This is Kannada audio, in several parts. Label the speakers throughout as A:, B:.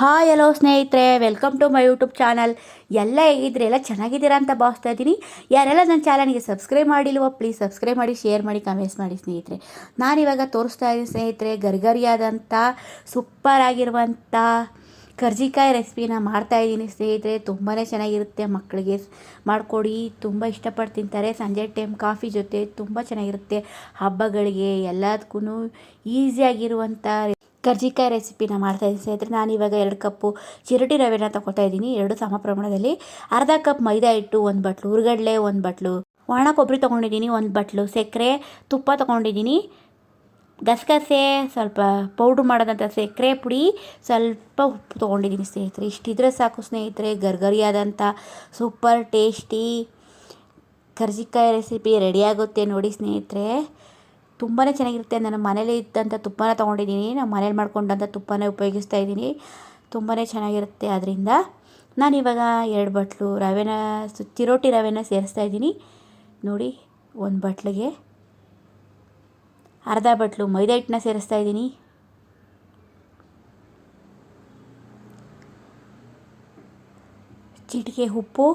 A: ಹಾಯ್, ಹಲೋ ಸ್ನೇಹಿತರೆ welcome to my YouTube channel ಎಲ್ಲ ಹೇಗಿದ್ರೆ? ಎಲ್ಲ ಚೆನ್ನಾಗಿದ್ದೀರಾ ಅಂತ ಭಾವಿಸ್ತಾ ಇದ್ದೀನಿ. ಯಾರೆಲ್ಲ ನನ್ನ ಚಾನಲ್ಗೆ ಸಬ್ಸ್ಕ್ರೈಬ್ ಮಾಡಿಲ್ವೋ ಪ್ಲೀಸ್ ಸಬ್ಸ್ಕ್ರೈಬ್ ಮಾಡಿ ಶೇರ್ ಮಾಡಿ ಕಮೆಂಟ್ಸ್ ಮಾಡಿ ಸ್ನೇಹಿತರೆ. ನಾನಿವಾಗ ತೋರಿಸ್ತಾ ಇದ್ದೀನಿ ಸ್ನೇಹಿತರೆ, ಗರ್ಗರಿಯಾದಂಥ ಸೂಪರ್ ಆಗಿರುವಂಥ ಕರ್ಜಿಕಾಯಿ ರೆಸಿಪಿನ ಮಾಡ್ತಾಯಿದ್ದೀನಿ ಸ್ನೇಹಿತರೆ. ತುಂಬಾ ಚೆನ್ನಾಗಿರುತ್ತೆ. ಮಕ್ಕಳಿಗೆ ಮಾಡಿಕೊಡಿ. ತುಂಬ ಇಷ್ಟಪಟ್ಟು ತಿಂತಾರೆ. ಸಂಜೆ ಟೈಮ್ ಕಾಫಿ ಜೊತೆ ತುಂಬ ಚೆನ್ನಾಗಿರುತ್ತೆ. ಹಬ್ಬಗಳಿಗೆ ಎಲ್ಲದಕ್ಕೂ ಈಸಿಯಾಗಿರುವಂಥ ಕರ್ಜಿಕಾಯಿ ರೆಸಿಪಿನ ಮಾಡ್ತಾಯಿದ್ದೀನಿ ಸ್ನೇಹಿತರೆ. ನಾನು ಇವಾಗ ಎರಡು ಕಪ್ಪು ಚಿರಟಿ ರವೆನ ತಗೊಳ್ತಾ ಇದ್ದೀನಿ. ಎರಡು ಸಮ ಪ್ರಮಾಣದಲ್ಲಿ ಅರ್ಧ ಕಪ್ ಮೈದಾ ಹಿಟ್ಟು, ಒಂದು ಬಟ್ಲು ಉರುಗಡ್ಲೆ, ಒಂದು ಬಟ್ಲು ಒಣ ಕೊಬ್ಬರಿ ತೊಗೊಂಡಿದ್ದೀನಿ, ಒಂದು ಬಟ್ಲು ಸಕ್ಕರೆ, ತುಪ್ಪ ತೊಗೊಂಡಿದ್ದೀನಿ. ಗಸಗಸೆ, ಸ್ವಲ್ಪ ಪೌಡ್ರ್ ಮಾಡೋದಂಥ ಸಕ್ಕರೆ ಪುಡಿ, ಸ್ವಲ್ಪ ಉಪ್ಪು ತೊಗೊಂಡಿದ್ದೀನಿ ಸ್ನೇಹಿತರೆ. ಇಷ್ಟಿದ್ರೆ ಸಾಕು ಸ್ನೇಹಿತರೆ ಗರ್ಗರಿಯಾದಂಥ ಸೂಪರ್ ಟೇಸ್ಟಿ ಕರ್ಜಿಕಾಯಿ ರೆಸಿಪಿ ರೆಡಿಯಾಗುತ್ತೆ ನೋಡಿ ಸ್ನೇಹಿತರೆ. ತುಂಬಾ ಚೆನ್ನಾಗಿರುತ್ತೆ. ನಾನು ಮನೇಲಿ ಇದ್ದಂಥ ತುಪ್ಪನ ತೊಗೊಂಡಿದ್ದೀನಿ. ನಾನು ಮನೇಲಿ ಮಾಡ್ಕೊಂಡಂಥ ತುಪ್ಪನೇ ಉಪಯೋಗಿಸ್ತಾ ಇದ್ದೀನಿ. ತುಂಬಾ ಚೆನ್ನಾಗಿರುತ್ತೆ. ಅದರಿಂದ ನಾನಿವಾಗ ಎರಡು ಬಟ್ಲು ರವೆನ ಚಿರೋಟಿ ರವೆನ ಸೇರಿಸ್ತಾ ಇದ್ದೀನಿ. ನೋಡಿ, ಒಂದು ಬಟ್ಲಿಗೆ ಅರ್ಧ ಬಟ್ಲು ಮೈದಾ ಹಿಟ್ಟನ್ನ ಸೇರಿಸ್ತಾ ಇದ್ದೀನಿ. ಚಿಟಿಕೆ ಉಪ್ಪು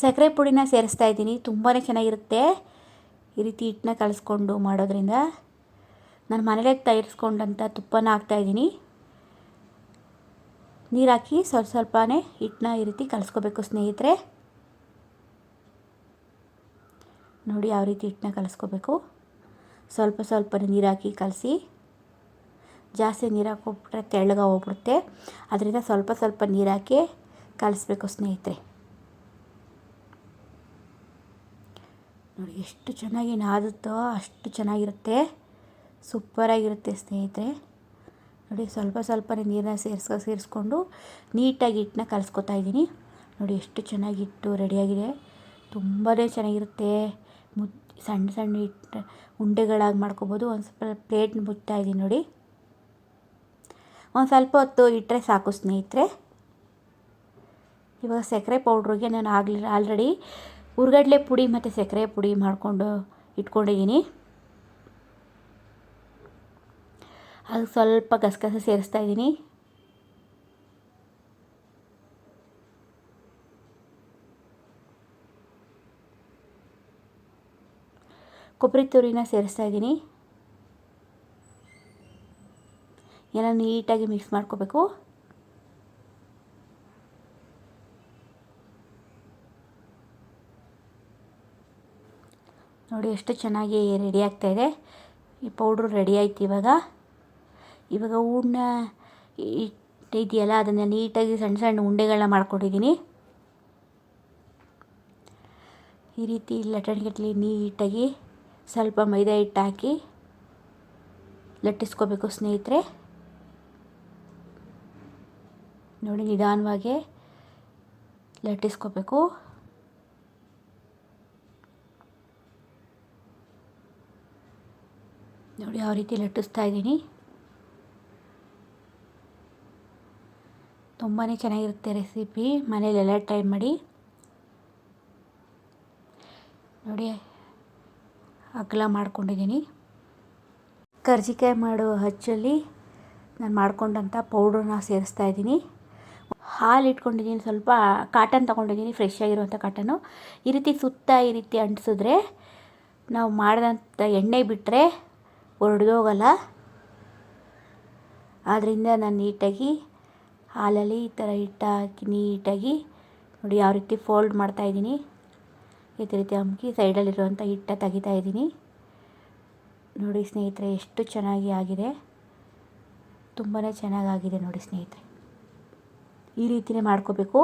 A: ಸಕ್ಕರೆ ಪುಡಿನ ಸೇರಿಸ್ತಾ ಇದ್ದೀನಿ. ತುಂಬಾ ಚೆನ್ನಾಗಿರುತ್ತೆ. ಈ ರೀತಿ ಹಿಟ್ಟನ್ನ ಕಲಿಸ್ಕೊಂಡು ಮಾಡೋದ್ರಿಂದ ನಾನು ಮನೇಲೇ ತಯಾರಿಸ್ಕೊಂಡಂಥ ತುಪ್ಪನ ಹಾಕ್ತಾಯಿದ್ದೀನಿ ನೀರು ಹಾಕಿ ಸ್ವಲ್ಪ ಸ್ವಲ್ಪನೇ ಹಿಟ್ಟನ್ನ ಈ ರೀತಿ ಕಲಿಸ್ಕೋಬೇಕು ಸ್ನೇಹಿತರೆ. ನೋಡಿ ಯಾವ ರೀತಿ ಹಿಟ್ಟನ್ನ ಕಲಿಸ್ಕೋಬೇಕು. ಸ್ವಲ್ಪ ಸ್ವಲ್ಪ ನೀರು ಹಾಕಿ ಕಲಸಿ. ಜಾಸ್ತಿ ನೀರು ಹಾಕೋಬಿಟ್ರೆ ತೆಳ್ಳಗೆ ಹೋಗ್ಬಿಡುತ್ತೆ. ಅದರಿಂದ ಸ್ವಲ್ಪ ಸ್ವಲ್ಪ ನೀರು ಹಾಕಿ ಕಲಿಸ್ಬೇಕು ಸ್ನೇಹಿತರೆ. ನೋಡಿ, ಎಷ್ಟು ಚೆನ್ನಾಗಿ ನಾದುತ್ತೋ ಅಷ್ಟು ಚೆನ್ನಾಗಿರುತ್ತೆ. ಸೂಪರಾಗಿರುತ್ತೆ ಸ್ನೇಹಿತರೆ. ನೋಡಿ, ಸ್ವಲ್ಪ ಸ್ವಲ್ಪನೇ ನೀರನ್ನ ಸೇರಿಸ್ಕೊ ಸೇರಿಸ್ಕೊಂಡು ನೀಟಾಗಿ ಹಿಟ್ಟನ್ನ ಕಲಿಸ್ಕೊತಾ ಇದ್ದೀನಿ. ನೋಡಿ, ಎಷ್ಟು ಚೆನ್ನಾಗಿ ಹಿಟ್ಟು ರೆಡಿಯಾಗಿದೆ. ತುಂಬಾ ಚೆನ್ನಾಗಿರುತ್ತೆ. ಮುದ್, ಸಣ್ಣ ಸಣ್ಣ ಹಿಟ್ಟು ಉಂಡೆಗಳಾಗಿ ಮಾಡ್ಕೊಬೋದು. ಒಂದು ಸ್ವಲ್ಪ ಪ್ಲೇಟ್ ಮುಟ್ತಾ ಇದ್ದೀನಿ ನೋಡಿ. ಒಂದು ಸ್ವಲ್ಪ ಹೊತ್ತು ಇಟ್ಟರೆ ಸಾಕು ಸ್ನೇಹಿತರೆ. ಇವಾಗ ಸಕ್ಕರೆ ಪೌಡ್ರಿಗೆ ನಾನು ಆಗಲಿ, ಆಲ್ರೆಡಿ ಹುರ್ಗಡ್ಲೆ ಪುಡಿ ಮತ್ತು ಸಕ್ಕರೆ ಪುಡಿ ಮಾಡಿಕೊಂಡು ಇಟ್ಕೊಂಡಿದ್ದೀನಿ. ಅದು ಸ್ವಲ್ಪ ಗಸಗಸೆ ಸೇರಿಸ್ತಾ ಇದ್ದೀನಿ. ಕೊಬ್ಬರಿ ತುರಿನ ಸೇರಿಸ್ತಾ ಇದ್ದೀನಿ. ಎಲ್ಲ ನೀಟಾಗಿ ಮಿಕ್ಸ್ ಮಾಡ್ಕೋಬೇಕು. ನೋಡಿ ಎಷ್ಟು ಚೆನ್ನಾಗಿ ರೆಡಿ ಆಗ್ತಾಯಿದೆ ಈ ಪೌಡ್ರು ರೆಡಿ ಆಯ್ತು ಇವಾಗ. ಇವಾಗ ಹೂರ್ಣ ಇಟ್ಟಿದೆಯಲ್ಲ, ಅದನ್ನು ನೀಟಾಗಿ ಸಣ್ಣ ಸಣ್ಣ ಉಂಡೆಗಳನ್ನ ಮಾಡ್ಕೊಂಡಿದ್ದೀನಿ ಈ ರೀತಿ ಲಟ್ಟಣಿಗಟ್ಟಲಿ ನೀಟಾಗಿ ಸ್ವಲ್ಪ ಮೈದಾ ಹಿಟ್ಟು ಹಾಕಿ ಲಟ್ಟಿಸ್ಕೋಬೇಕು ಸ್ನೇಹಿತರೆ. ನೋಡಿ ನಿಧಾನವಾಗಿ ಲಟ್ಟಿಸ್ಕೋಬೇಕು ನೋಡಿ ಯಾವ ರೀತಿ ಲಟ್ಟಿಸ್ತಾ ಇದ್ದೀನಿ. ತುಂಬಾ ಚೆನ್ನಾಗಿರುತ್ತೆ ರೆಸಿಪಿ. ಮನೇಲೆಲ್ಲ ಟ್ರೈ ಮಾಡಿ. ನೋಡಿ, ಅಗಲ ಮಾಡ್ಕೊಂಡಿದ್ದೀನಿ. ಕರ್ಜಿಕಾಯಿ ಮಾಡೋ ಹಚ್ಚಲ್ಲಿ ನಾನು ಮಾಡ್ಕೊಂಡಂಥ ಪೌಡ್ರನ್ನ ಸೇರಿಸ್ತಾ ಇದ್ದೀನಿ. ಹಾಲು ಇಟ್ಕೊಂಡಿದ್ದೀನಿ, ಸ್ವಲ್ಪ ಕಾಟನ್ ತೊಗೊಂಡಿದ್ದೀನಿ, ಫ್ರೆಶ್ ಆಗಿರುವಂಥ ಕಾಟನ್ನು. ಈ ರೀತಿ ಸುತ್ತ ಈ ರೀತಿ ಅಂಟಿಸಿದ್ರೆ, ನಾವು ಮಾಡಿದಂಥ ಎಣ್ಣೆ ಬಿಟ್ಟರೆ ಒಡೆದೋಗಲ್ಲ. ಆದ್ದರಿಂದ ನಾನು ನೀಟಾಗಿ ಹಾಲಲ್ಲಿ ಈ ಥರ ಹಿಟ್ಟು ಹಾಕಿ ನೀಟಾಗಿ ನೋಡಿ ಯಾವ ರೀತಿ ಫೋಲ್ಡ್ ಮಾಡ್ತಾಯಿದ್ದೀನಿ ಈ ರೀತಿ ಅಮ್ಕಿ ಸೈಡಲ್ಲಿರುವಂಥ ಹಿಟ್ಟ ತೆಗಿತಾ ಇದ್ದೀನಿ. ನೋಡಿ ಸ್ನೇಹಿತರೆ, ಎಷ್ಟು ಚೆನ್ನಾಗಿ ಆಗಿದೆ. ತುಂಬಾ ಚೆನ್ನಾಗಾಗಿದೆ ನೋಡಿ ಸ್ನೇಹಿತರೆ. ಈ ರೀತಿಯೇ ಮಾಡ್ಕೋಬೇಕು.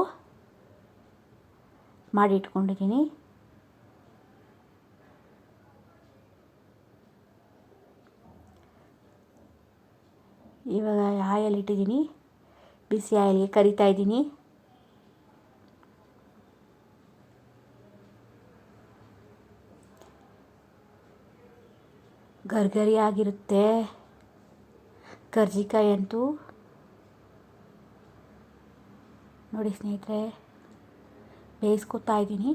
A: ಮಾಡಿ ಇಟ್ಕೊಂಡಿದ್ದೀನಿ. ಇವಾಗ ಇಟ್ಟಿದ್ದೀನಿ ಬಿಸಿ ಆಯಿಲ್ಗೆ ಕರಿತಾ ಇದ್ದೀನಿ. ಗರ್ಗರಿ ಆಗಿರುತ್ತೆ. ಕರ್ಜಿಕಾಯಿ ಅಂತೂ. ನೋಡಿ ಸ್ನೇಹಿತರೆ, ಬೇಯಿಸ್ಕೊತಾ ಇದ್ದೀನಿ.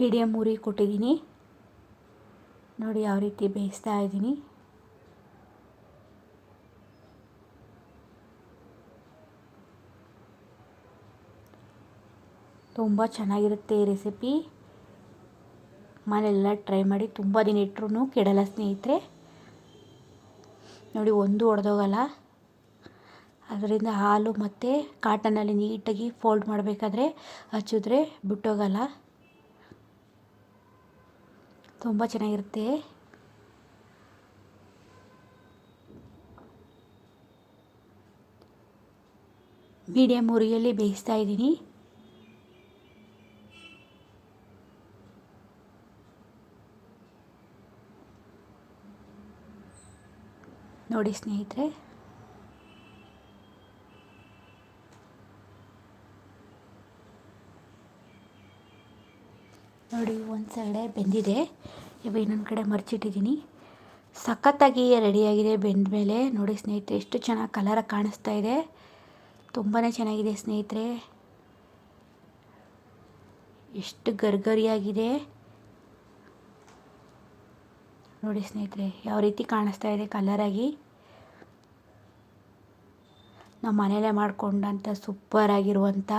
A: ಮೀಡಿಯಮ್ ಉರಿ ಕೊಟ್ಟಿದ್ದೀನಿ. ನೋಡಿ ಯಾವ ರೀತಿ ಬೇಯಿಸ್ತಾ ಇದ್ದೀನಿ. ತುಂಬ ಚೆನ್ನಾಗಿರುತ್ತೆ ಈ ರೆಸಿಪಿ. ಮನೆಲ್ಲ ಟ್ರೈ ಮಾಡಿ ತುಂಬ ದಿನ ಇಟ್ಟರು ಕೆಡಲ್ಲ ಸ್ನೇಹಿತರೆ. ನೋಡಿ ಒಂದು ಒಡೆದೋಗಲ್ಲ. ಅದರಿಂದ ಹಾಲು ಮತ್ತು ಕಾಟನಲ್ಲಿ ನೀಟಾಗಿ ಫೋಲ್ಡ್ ಮಾಡಬೇಕಾದ್ರೆ ಹಚ್ಚಿದ್ರೆ ಬಿಟ್ಟೋಗಲ್ಲ. ತುಂಬ ಚೆನ್ನಾಗಿರುತ್ತೆ. ಮೀಡಿಯಮ್ ಉರಿಯಲ್ಲಿ ಬೇಯಿಸ್ತಾ ಇದ್ದೀನಿ. ನೋಡಿ ಸ್ನೇಹಿತರೆ. ನೋಡಿ, ಒಂದು ಸೈಡೆ ಬೆಂದಿದೆ. ಇವಾಗ ಇನ್ನೊಂದು ಕಡೆ ಮರ್ಚಿಟ್ಟಿದ್ದೀನಿ ಸಖತ್ತಾಗಿ ರೆಡಿಯಾಗಿದೆ ಬೆಂದ ಮೇಲೆ ನೋಡಿ ಸ್ನೇಹಿತರೆ, ಎಷ್ಟು ಚೆನ್ನಾಗಿ ಕಲರಾಗಿ ಕಾಣಿಸ್ತಾ ಇದೆ. ತುಂಬಾ ಚೆನ್ನಾಗಿದೆ ಸ್ನೇಹಿತರೆ. ಎಷ್ಟು ಗರ್ಗರಿಯಾಗಿದೆ. ನೋಡಿ ಸ್ನೇಹಿತರೆ, ಯಾವ ರೀತಿ ಕಾಣಿಸ್ತಾ ಇದೆ ಕಲರಾಗಿ ನಾವು ಮನೆಯಲ್ಲೇ ಮಾಡಿಕೊಂಡಂಥ ಸೂಪರಾಗಿರುವಂಥ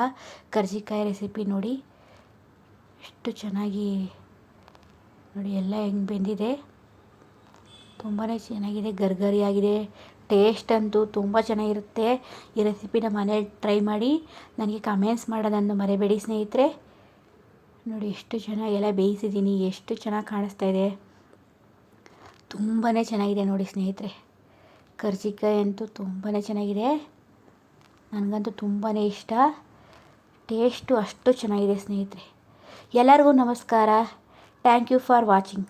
A: ಕರ್ಜಿಕಾಯಿ ರೆಸಿಪಿ ನೋಡಿ. ಎಷ್ಟು ಚೆನ್ನಾಗಿ ನೋಡಿ ಎಲ್ಲ ಹೆಂಗೆ ಬೆಂದಿದೆ. ತುಂಬಾ ಚೆನ್ನಾಗಿದೆ, ಗರ್ಗರಿಯಾಗಿದೆ. ಟೇಸ್ಟ್ ಅಂತೂ ತುಂಬ ಚೆನ್ನಾಗಿರುತ್ತೆ. ಈ ರೆಸಿಪಿನ ಮನೇಲಿ ಟ್ರೈ ಮಾಡಿ, ನನಗೆ ಕಮೆಂಟ್ಸ್ ಮಾಡೋದನ್ನು ಮರೆಬೇಡಿ ಸ್ನೇಹಿತರೆ. ನೋಡಿ ಎಷ್ಟು ಚೆನ್ನಾಗಿ ಎಲ್ಲ ಬೇಯಿಸಿದ್ದೀನಿ, ಎಷ್ಟು ಚೆನ್ನಾಗಿ ಕಾಣಿಸ್ತಾ ಇದೆ. ತುಂಬಾ ಚೆನ್ನಾಗಿದೆ ನೋಡಿ ಸ್ನೇಹಿತರೆ. ಕರ್ಜಿಕಾಯಿ ಅಂತೂ ತುಂಬಾ ಚೆನ್ನಾಗಿದೆ. ನನಗಂತೂ ತುಂಬಾ ಇಷ್ಟ. ಟೇಸ್ಟು ಅಷ್ಟು ಚೆನ್ನಾಗಿದೆ ಸ್ನೇಹಿತರೆ. ಎಲ್ಲರಿಗೂ ನಮಸ್ಕಾರ. Thank you for watching